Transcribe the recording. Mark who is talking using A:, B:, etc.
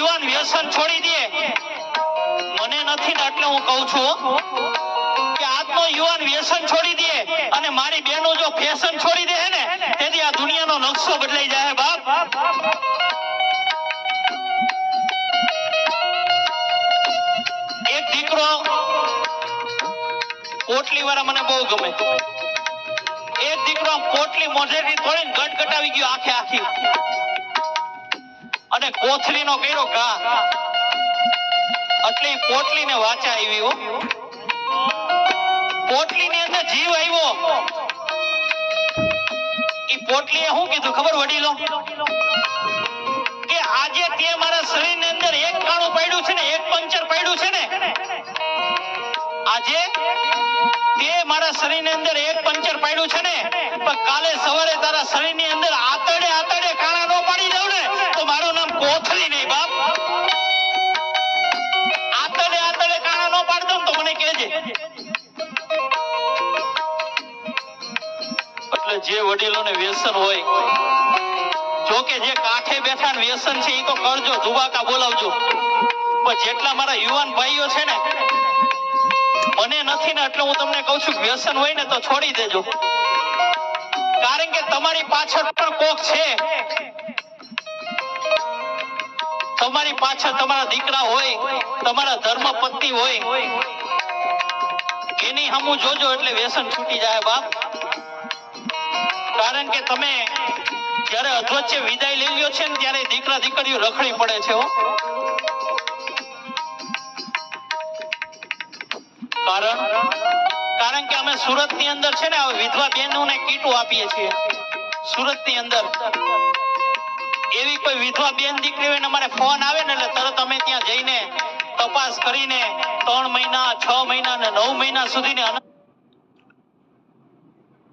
A: યુવાન વ્યસન છોડી દે. મને નથી એટલે હું કહું છું, કે આજનો યુવાન વ્યસન છોડી દે અને મારી બહેનો જો ફેશન છોડી દે ને, તેથી આ દુનિયાનો નકશો બદલાઈ જાય બાપ. એક દીકરો પોટલી વાળા મને બહુ ગમે. એક દીકરો પોટલી મોઢેથી થોડી ગટગટાવી ગયો આખે આખી. અને કોથળીનો કર્યો ઘા. એટલે પોટલી ને વાચા આવી હો. પોટલીની અંદર જીવ આવ્યો ઈ પોટલીએ શું કીધું ખબર વડીલો? કે આજે તે મારા શરીરની અંદર એક કાણું પડ્યું છે ને, એક પંચર પડ્યું છે ને? આજે તે મારા શરીરની અંદર એક પંચર પડ્યું છે ને? પણ કાલે સવારે તારા શરીરની અંદર આતડે આતડે કાણા નો પાડી દઉં ને તો કોથળી નહીં બાપ. આતડે આતડે કાણા નો પાડતો તો મને કહેજે. એટલે જે વડીલોને વ્યસન હોય જો જે કાંઠે બેઠા વ્યસન છે એ તો કરજો જુવાકા બોલાવજો. પણ જેટલા મારા યુવાન ભાઈઓ છે ને, મને નથી ને એટલે હું તમને કહું છું, વ્યસન હોય ને તો છોડી દેજો. કારણ કે તમારી પાછળ પણ કોક છે. તમારી પાછળ તમારા દીકરા હોય, તમારા ધર્મ પત્ની હોય, એની હમું જોજો એટલે વ્યસન છૂટી જાય બાપ. કારણ કે તમે જયારે અધવચ્ચે વિદાય લઈ લ્યો છે ને ત્યારે દીકરા દીકરીઓ રખડી પડે છે કારણ કારણ કે અમે સુરતની અંદર છે ને વિધવા બહેનોને કીટો આપીએ છીએ. સુરતની અંદર. એવી કોઈ વિધવા બેન દીકરી હોય ને અમારે ફોન આવે ને એટલે તરત અમે ત્યાં જઈને તપાસ કરીને ત્રણ મહિના, છ મહિના ને નવ મહિના સુધીની